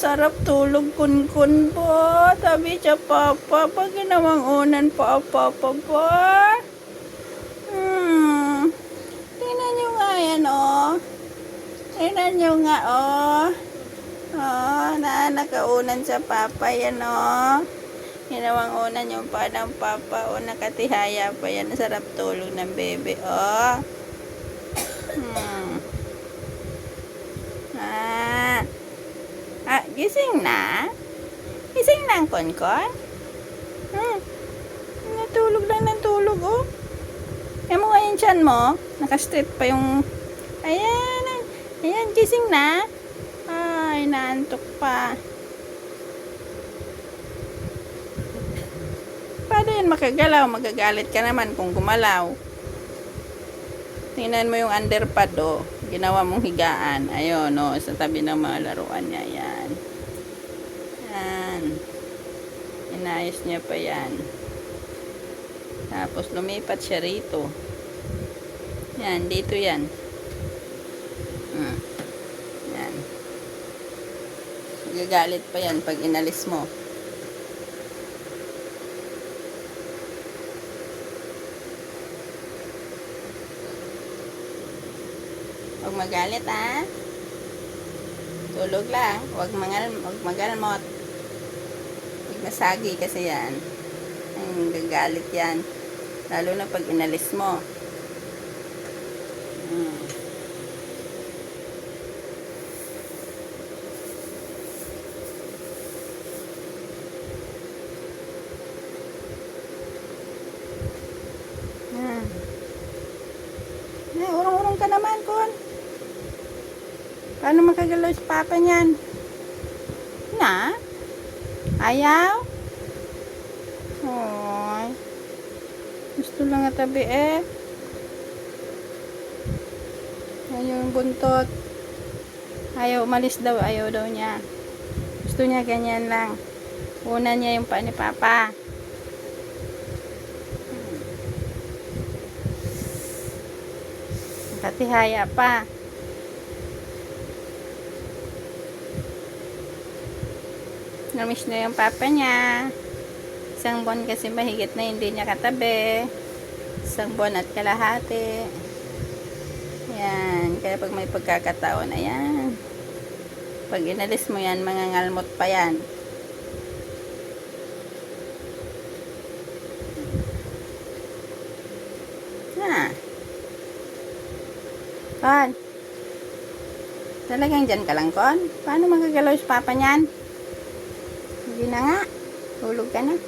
sarap tulog kun-kun po. Sabi siya, Papa, pag ginawang unan, Papa, Papa. Hmm. Tingnan nyo nga yan, oh. Tingnan nyo nga, oh. Oh, na nakaunan sa Papa yan, oh. Ginawang unan yung pa ng Papa, oh. Nakatihaya pa yan. Sarap tulog ng bebe, oh. Hmm. Gising na? Gising na ang konkon? Hmm. Natulog lang ng tulog, oh. Kaya mo yung tiyan mo. Nakastrip pa yung... Ayan, ayan, gising na. Ay, naantok pa. Paano yun makagalaw? Magagalit ka naman kung gumalaw. Tingnan mo yung underpad, oh. Ginawa mong higaan. Ayun, oh. Sa tabi ng mga laruan niya. Yan. Yan. Inayos niya pa yan. Tapos, lumipat siya rito. Yan, dito yan. Hmm. Yan. Gagalit pa yan pag inalis mo. Huwag magalit ha. Tulog lang. Huwag mangal, huwag magalmot. Nasagi kasi yan. Ang gagalit yan. Lalo na pag inalis mo. Hmm. Hmm. Eh, urong-urong ka naman, Kon. Paano makagalaw si Papa niyan? Na? Ayaw? Hoy. Gusto lang nga tabi eh. Ayaw yung buntot. Ayaw, umalis daw. Ayaw daw niya. Gusto niya ganyan lang. Una niya yung pa ni Papa. Katihaya pa. Namiss na yung papa niya. Isang buwan kasi mahigit na hindi niya katabi. Isang buwan at kalahati. Yan. Kaya pag may pagkakataon, ayan. Pag inalis mo yan, mga ngalmot pa yan. Ha. Kon. Talagang dyan ka lang, Kon? Paano magagalaw si Papa niyan? Hindi na nga. Hulog ka na.